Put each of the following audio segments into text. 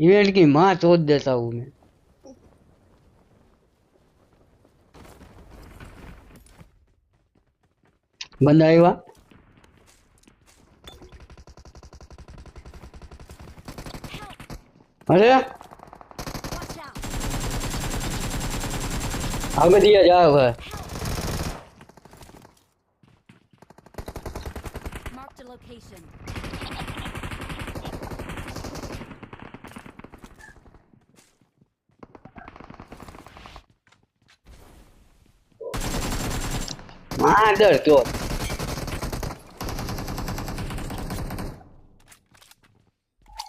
Event की माँ चोद देता हूँ मैं। बंदा आएगा अरे। हमें दिया जाओ માદર તો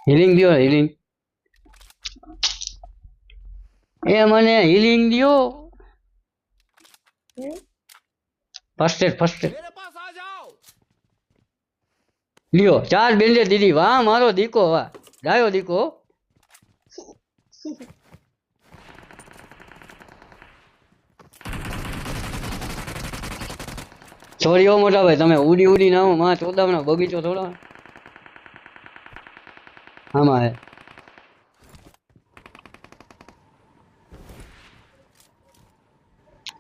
હિલિંગ દ્યો હિલિંગ એ મને હિલિંગ દ્યો ફર્સ્ટ એડ ફર્સ્ટ એડ मेरे पास आ जाओ લ્યો ચાર બેન્ડે દીધી વાહ મારો દીકો વાહ ડાયો દીકો છોડીઓ મોટા ભાઈ, તમે ઉડી ઉડી ના આવો, માં ચોદામણો બગીચો થોડો આમાં હે.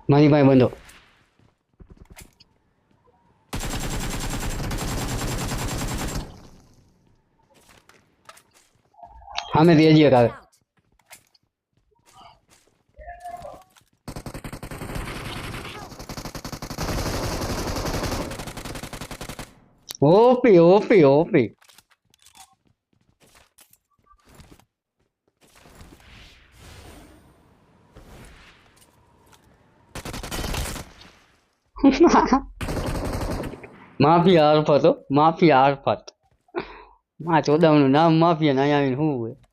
મારી પાસે બંધો. સામે બેજી એક આવે Out! OP OP OP mafia હરફત હો માફિયા હરફતમાં ચોદામનું નામ માફિયા ના આવીને શું હોય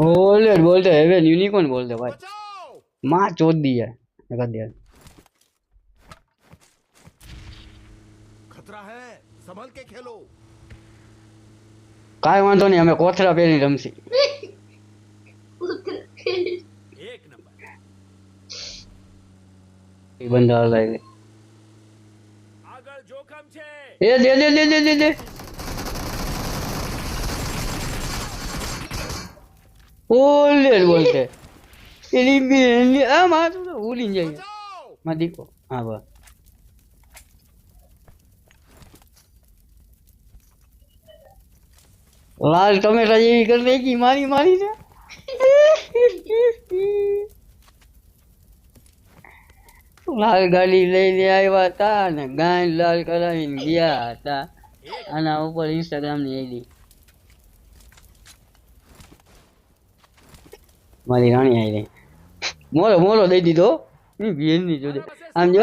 बोले बोलते हेवे यूनिकॉर्न बोलते भाई बचाओ माँ चोद दी है कर दिया खतरा है संभल के खेलो કાંઈ વાંધો નહીં અમે કોથળા પહેરી રમશી एक नंबर એ બંધા હલાવી આગળ જોખમ છે એ દે દે દે દે દે બોલ બોલતે એની બેન આ માં તો ઉડી જાય માં દીકો હા બસ લાલ ટમેટા જેવી કરી નાખી મારી મારી ને લાલ ગાડી લઈને આવ્યા હતા ને ગાય લાલ કરાવીને ગયા હતા. આના ઉપર ઇન્સ્ટાગ્રામની આઈડી. મારી રાણી આવી મોરો મોરો દઈ દીધો. આમ જો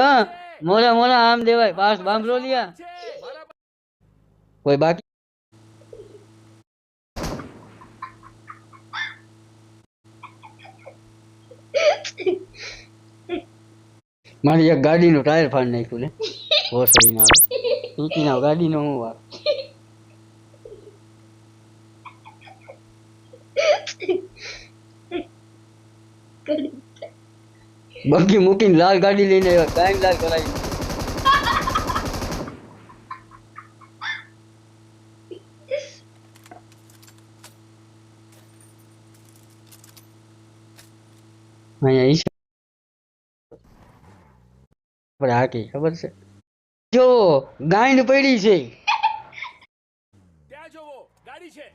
મોરા મોરા આમ દેવાય. પાસ બાંભલો લ્યા. કોઈ બાકી? મારી એક ગાડીનું ટાયર ફાડી નાખ્યું ને ભોસડી ના ગાડીનો હું વાર બગી મૂકીને લાલ ગાડી લઈને આવ્યા. કાંઈ લાલ કરાવી અહીંયા ઈશ આપણે હાકી ખબર છે? જો ગાંડ પડી છે. ત્યાં જોવો ગાડી છે.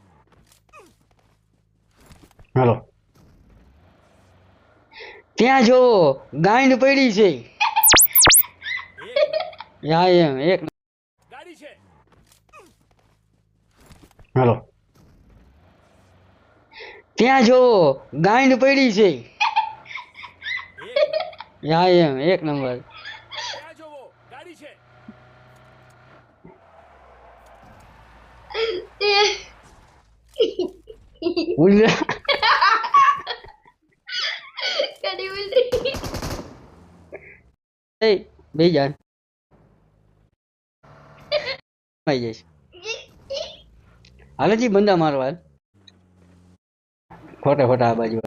હાલો. ત્યાં જો ગાંડ પડી છે. એક યા એમ એક ગાડી છે. હાલો. ત્યાં જો ગાંડ પડી છે. એક યા એમ એક નંબર. ત્યાં જોવો ગાડી છે. ઉલ્લા. એ બે જાન આવી જઈશ હાલે જી બંદા મારવા. ખોટા ખોટા આ બાજુ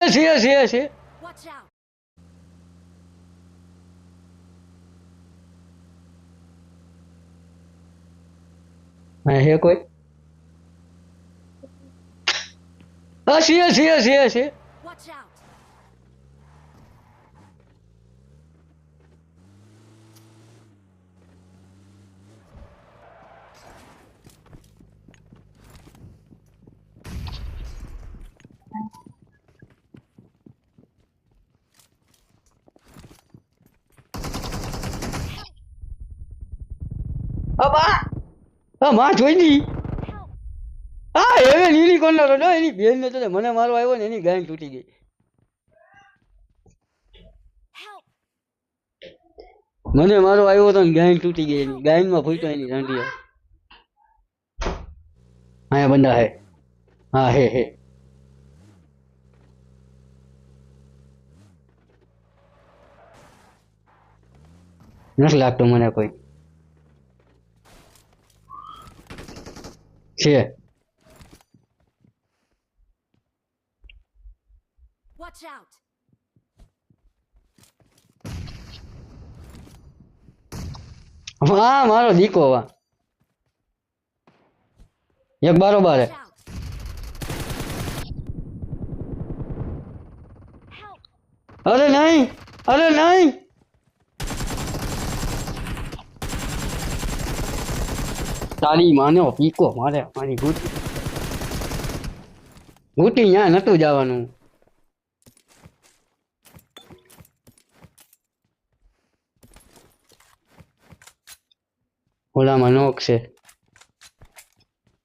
છે છે છે હે કોઈ હા છે છે છે છે Watch out! હા બા હા માં જોઈ દી Help! હા નીલી કોર્નર એની બેન ને તો મને મારવા આવ્યો ને એની ગાય તૂટી ગઈ. મને મારો આવ્યો તો ગાય તૂટી ગઈ, એની ગાયનમાં ફૂટતો એની રાંડીઓ હા બંદા હે. હા, હે હે. નથી લાગતો મને કોઈ. છે. હા, મારો દીકો હવા. એક બારોબાર! અરે નહીં અરે નહીં. તારી માનો પીકો મારે, મારી ગુટી ગુટી ત્યાં નતું જવાનું. ઓલામાં નોક છે.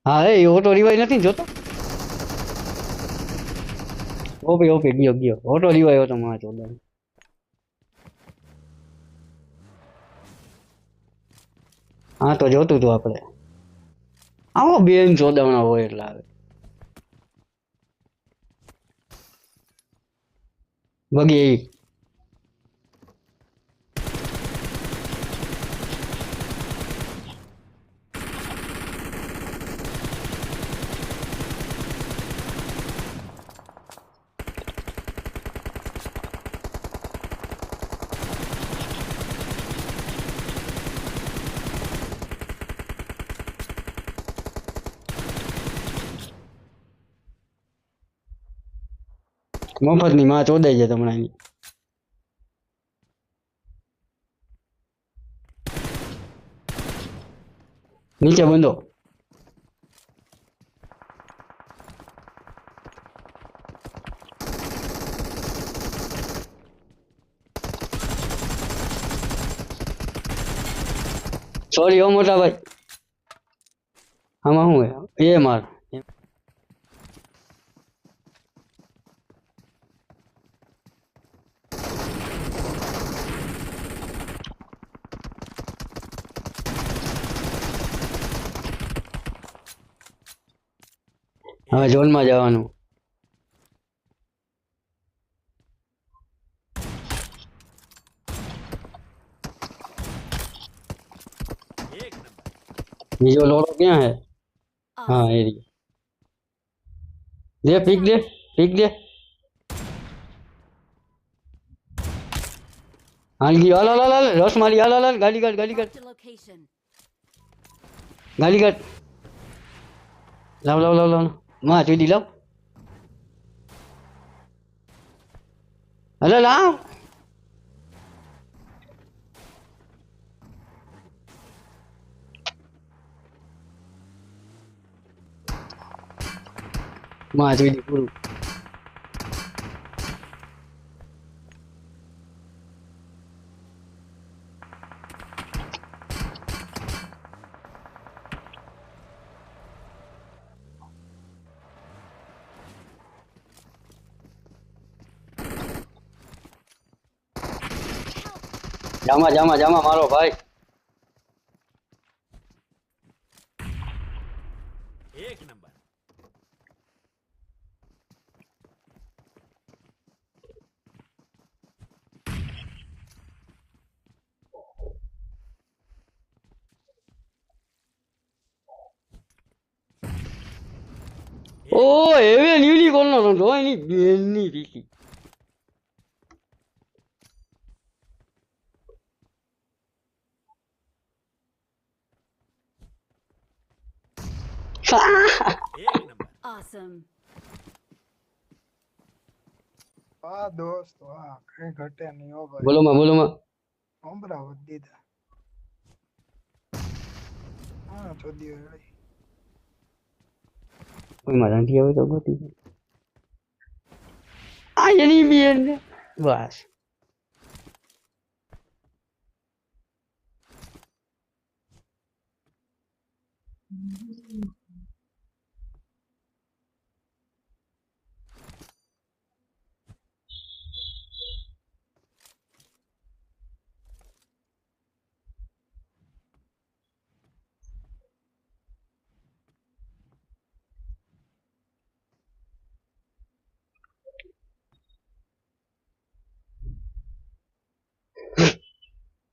હા, એ ઓટો રિવાઈ નથી જોતો? ઓપી ઓપી, ગયો ગયો. ઓટો રિવાઈ હતો માં ચોદર હા, તો જોતું તું આપણે. આવો બેન ચોદાવણા હોય એટલે આવે. બગી મફતની માં ચોદાઈ જાય હમણાં એની. નીચે બંધો. સોરી ઓ મોટા ભાઈ આમાં શું એ માર. હવે ઝોનમાં જવાનું. એક નંબર બીજો લોડો ક્યાં હે? Awesome. હા એ રહ્યો. દે પીક દે પીક દે. હાલ ગયો. હાલ હાલ હાલ હાલ. રસ મારી હાલ હાલ હાલ. ગાડી Lah, lah. Ma, tu di lau. Ala lau. Ma, tu di buruk. llama, llama, llama, malo, おー、エビアン、ユなの、どうやに、ビエン、Awesome. હા દોસ્ત વાહ. કઈ ઘટે નહીં હો ભાઈ. બોલો માં બોલો માં ઓમરા વધી દીધા. હા ચોદી વેળી. કોઈ માં રંધી આવે તો ગોતી દે. આ એની બેન બસ.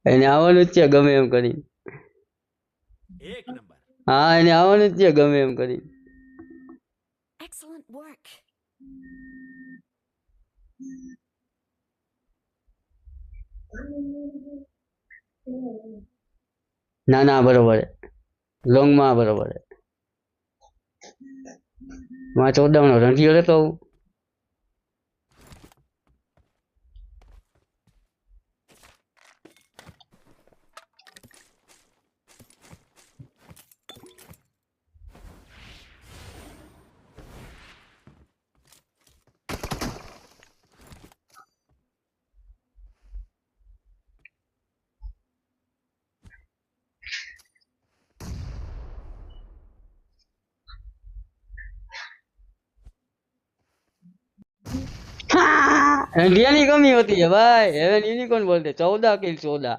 એને આવવાનું જ છે ગમે એમ કરી હા એને આવવાનું જ છે ગમે એમ કરી ના ના બરોબર લોંગમાં બરોબરમાં ચૌદામનો રંધિયો લેતો આવું रंधिया कमी होती है भाई हेवन यूनिकॉर्न बोलते चौदह किल चौदह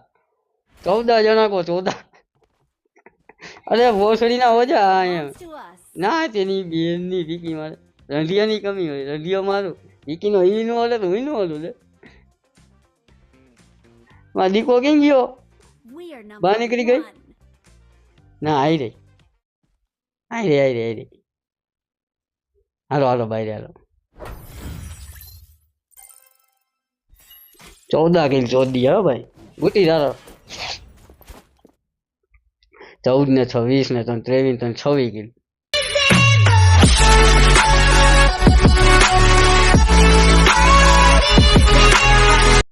चौदह जना को चौदह અરે ભોસડી ના ઓજા હા એમ Belongs to us. ના તેની બેનની વિકી મારે રંધિયાની કમી હોય રંધિયો મારું વિકીનો ઈ નો હલે તો હું નો હલું લે માં દીકો કેમ ગયો We are number બહાર નીકળી ગઈ? one. ના આઈ રે આઈ રે આઈ રે આઈ રે હાલો હાલો બાય હાલો ચૌદા કિલ ચોદી, હા ભાઈ. ગુટી તારો. ચૌદ ને છવ્વીસ ને ત્રણ ત્રેવીસ ત્રણ છવ્વીસ કિલ.